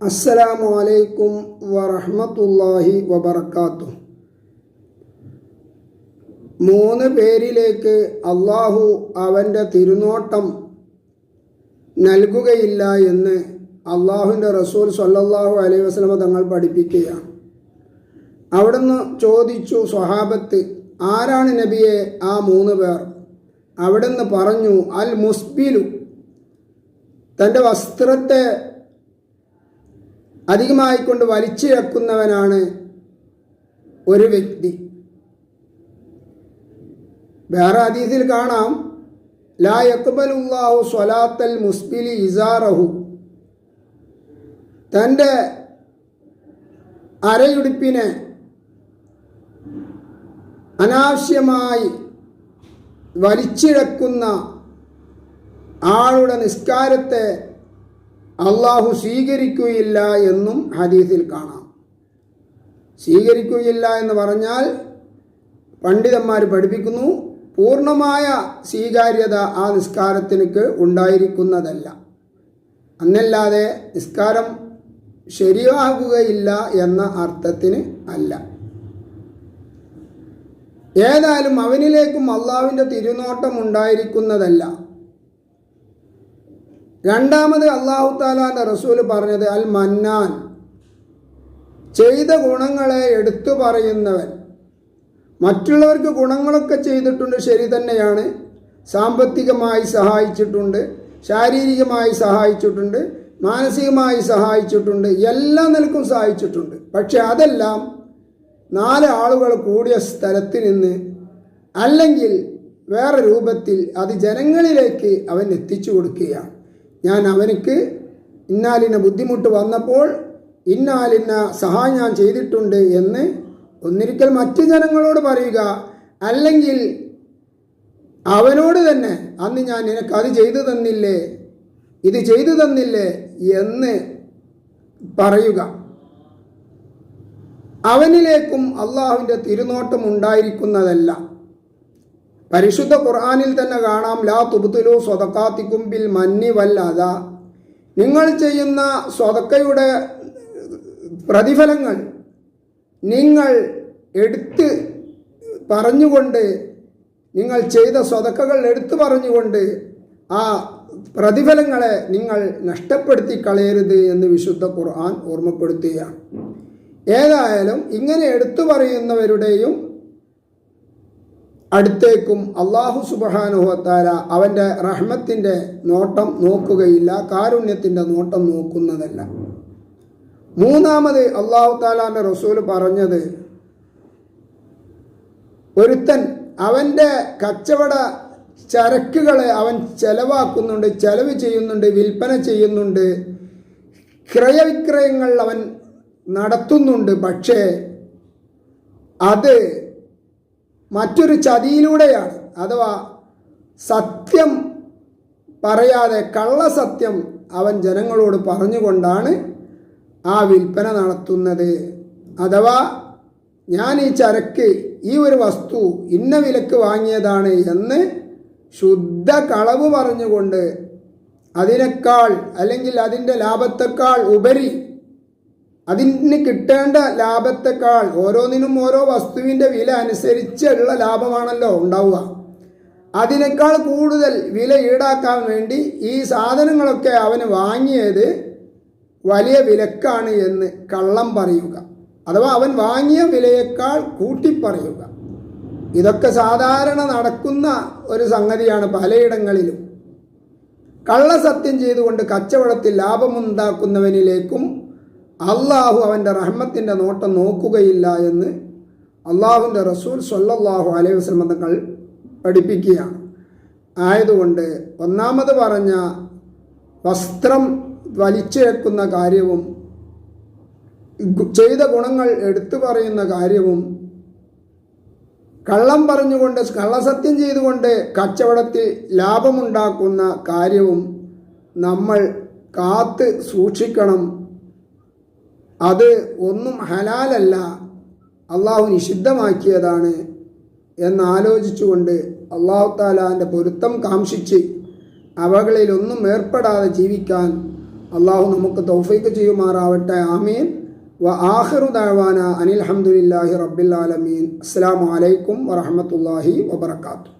അസ്സലാമു അലൈക്കും വറഹ്മത്തുള്ളാഹി വബർക്കാത്തു മൂന്ന് പേരിലേക്ക് അള്ളാഹു അവന്റെ തിരുനോട്ടം നൽകുകയില്ല എന്ന് അള്ളാഹുവിന്റെ റസൂൽ സല്ലാഹു അലൈഹി വസ്ലമ തങ്ങൾ പഠിപ്പിക്കുകയാണ്. അവിടുന്ന് ചോദിച്ചു സ്വഹാബത്ത് ആരാണ് നബിയെ? ആ മൂന്ന് പേർ അവിടുന്ന് പറഞ്ഞു അൽ മുസ്ബിലു. തന്റെ വസ്ത്രത്തെ അധികമായിക്കൊണ്ട് വലിച്ചിഴക്കുന്നവനാണ് ഒരു വ്യക്തി. വേറെ അതീതിൽ കാണാം ലാ യക്ബലുല്ലാഹു സ്വലാത്തൽ മുസ്ബിലി ഇസാറഹു. തന്റെ അരയുടുപ്പിനെ അനാവശ്യമായി വലിച്ചിഴക്കുന്ന ആളുടെ നിസ്കാരത്തെ അള്ളാഹു സ്വീകരിക്കുകയില്ല എന്നും ഹദീസിൽ കാണാം. സ്വീകരിക്കുകയില്ല എന്ന് പറഞ്ഞാൽ പണ്ഡിതന്മാർ പഠിപ്പിക്കുന്നു പൂർണമായ സ്വീകാര്യത ആ നിസ്കാരത്തിനക്ക് ഉണ്ടായിരിക്കുന്നതല്ല. അന്നല്ലാതെ നിസ്കാരം ശരിയാകുകയില്ല എന്ന അർത്ഥത്തിന് അല്ല. ഏതായാലും അവനിലേക്കും അള്ളാവിന്റെ തിരുനോട്ടം ഉണ്ടായിരിക്കുന്നതല്ല. രണ്ടാമത് അള്ളാഹു താലാന്റെ റസൂൽ പറഞ്ഞത് അൽ മന്നാൻ ചെയ്ത ഗുണങ്ങളെ എടുത്തു പറയുന്നവൻ. മറ്റുള്ളവർക്ക് ഗുണങ്ങളൊക്കെ ചെയ്തിട്ടുണ്ട് ശരി തന്നെയാണ്. സാമ്പത്തികമായി സഹായിച്ചിട്ടുണ്ട് ശാരീരികമായി സഹായിച്ചിട്ടുണ്ട് മാനസികമായി സഹായിച്ചിട്ടുണ്ട് എല്ലാ നിലക്കും സഹായിച്ചിട്ടുണ്ട്. പക്ഷെ അതെല്ലാം നാല് ആളുകൾ കൂടിയ സ്ഥലത്ത് നിന്ന് അല്ലെങ്കിൽ വേറെ രൂപത്തിൽ അത് ജനങ്ങളിലേക്ക് അവൻ എത്തിച്ചു കൊടുക്കുകയാണ്. ഞാൻ അവനക്ക് ഇന്നാലിന ബുദ്ധിമുട്ട് വന്നപ്പോൾ ഇന്നാലിന്ന സഹായം ഞാൻ ചെയ്തിട്ടുണ്ട് എന്ന് ഒന്നിരിക്കൽ മറ്റു ജനങ്ങളോട് പറയുക. അല്ലെങ്കിൽ അവനോട് തന്നെ അന്ന് ഞാൻ നിനക്ക് അത് ചെയ്തു തന്നില്ലേ? ഇത് ചെയ്തു തന്നില്ലേ? എന്ന് പറയുക. അവനിലേക്കും അള്ളാഹുവിന്റെ തിരുനോട്ടം ഉണ്ടായിരിക്കുന്നതല്ല. പരിശുദ്ധ ഖുർആാനിൽ തന്നെ കാണാം ലാ തുബുത്തുലു സ്വതക്കാത്തിക്കും ബിൽ മന്നി വല്ലാത നിങ്ങൾ ചെയ്യുന്ന സ്വതക്കയുടെ പ്രതിഫലങ്ങൾ നിങ്ങൾ എടുത്ത് പറഞ്ഞുകൊണ്ട് നിങ്ങൾ ചെയ്ത സ്വതക്കകൾ എടുത്തു പറഞ്ഞുകൊണ്ട് ആ പ്രതിഫലങ്ങളെ നിങ്ങൾ നഷ്ടപ്പെടുത്തി കളയരുത് എന്ന് വിശുദ്ധ ഖുർആൻ ഓർമ്മപ്പെടുത്തുകയാണ്. ഏതായാലും ഇങ്ങനെ എടുത്തു പറയുന്നവരുടെയും അടുത്തേക്കും അള്ളാഹു സുബഹാനുഹത്താര അവന്റെ റഹ്മത്തിന്റെ നോട്ടം നോക്കുകയില്ല കാരുണ്യത്തിന്റെ നോട്ടം നോക്കുന്നതല്ല. മൂന്നാമത് അള്ളാഹു താലാന്റെ റസൂൽ പറഞ്ഞത് ഒരുത്തൻ അവന്റെ കച്ചവട ചരക്കുകളെ അവൻ ചെലവാക്കുന്നുണ്ട് ചെലവ് ചെയ്യുന്നുണ്ട് വിൽപ്പന ചെയ്യുന്നുണ്ട് ക്രയവിക്രയങ്ങൾ അവൻ നടത്തുന്നുണ്ട് പക്ഷേ അത് മറ്റൊരു ചതിയിലൂടെയാണ്. അഥവാ സത്യം പറയാതെ കള്ളസത്യം അവൻ ജനങ്ങളോട് പറഞ്ഞുകൊണ്ടാണ് ആ വിൽപ്പന നടത്തുന്നത്. അഥവാ ഞാൻ ഈ ചരക്ക് ഈ ഒരു വസ്തു ഇന്ന വിലക്ക് വാങ്ങിയതാണ് എന്ന് ശുദ്ധ കളവ് പറഞ്ഞുകൊണ്ട് അതിനേക്കാൾ അല്ലെങ്കിൽ അതിന്റെ ലാഭത്തെക്കാൾ ഉപരി അതിന് കിട്ടേണ്ട ലാഭത്തെക്കാൾ ഓരോന്നിനും ഓരോ വസ്തുവിന്റെ വില അനുസരിച്ചുള്ള ലാഭമാണല്ലോ ഉണ്ടാവുക. അതിനേക്കാൾ കൂടുതൽ വില ഈടാക്കാൻ വേണ്ടി ഈ സാധനങ്ങളൊക്കെ അവന് വാങ്ങിയത് വലിയ വിലക്കാണ് എന്ന് കള്ളം പറയുക. അഥവാ അവൻ വാങ്ങിയ വിലയേക്കാൾ കൂട്ടിപ്പറയുക ഇതൊക്കെ സാധാരണ നടക്കുന്ന ഒരു സംഗതിയാണ് പലയിടങ്ങളിലും. കള്ളസത്യം ചെയ്തുകൊണ്ട് കച്ചവടത്തിൽ ലാഭമുണ്ടാക്കുന്നവനിലേക്കും അള്ളാഹു അവന്റെ റഹ്മത്തിന്റെ നോട്ടം നോക്കുകയില്ല എന്ന് അള്ളാഹുവിന്റെ റസൂൽ സൊല്ലാഹു അലൈഹി വസ്ലം തങ്ങൾ പഠിപ്പിക്കുകയാണ്. ആയതുകൊണ്ട് ഒന്നാമത് പറഞ്ഞ വസ്ത്രം വലിച്ചേക്കുന്ന കാര്യവും ചെയ്ത ഗുണങ്ങൾ എടുത്തു പറയുന്ന കാര്യവും കള്ളം പറഞ്ഞുകൊണ്ട് കള്ളസത്യം ചെയ്തുകൊണ്ട് കച്ചവടത്തിൽ ലാഭമുണ്ടാക്കുന്ന കാര്യവും നമ്മൾ കാത്ത് സൂക്ഷിക്കണം. അത് ഒന്നും ഹലാലല്ല അള്ളാഹു നിഷിദ്ധമാക്കിയതാണ് എന്നാലോചിച്ചുകൊണ്ട് അള്ളാഹു താലാന്റെ പൊരുത്തം കാംക്ഷിച്ച് അവകളിലൊന്നും ഏർപ്പെടാതെ ജീവിക്കാൻ അള്ളാഹു നമുക്ക് തൗഫീക്ക് ചെയ്യുമാറാവട്ടെ. ആമീൻ. വ ആഹിറു ദാവാന അനിൽ ഹംദുലില്ലാഹി റബ്ബിൽ ആലമീൻ. അസ്സലാമു അലൈക്കും വറഹ്മത്തുള്ളാഹി വബറകാതുഹു.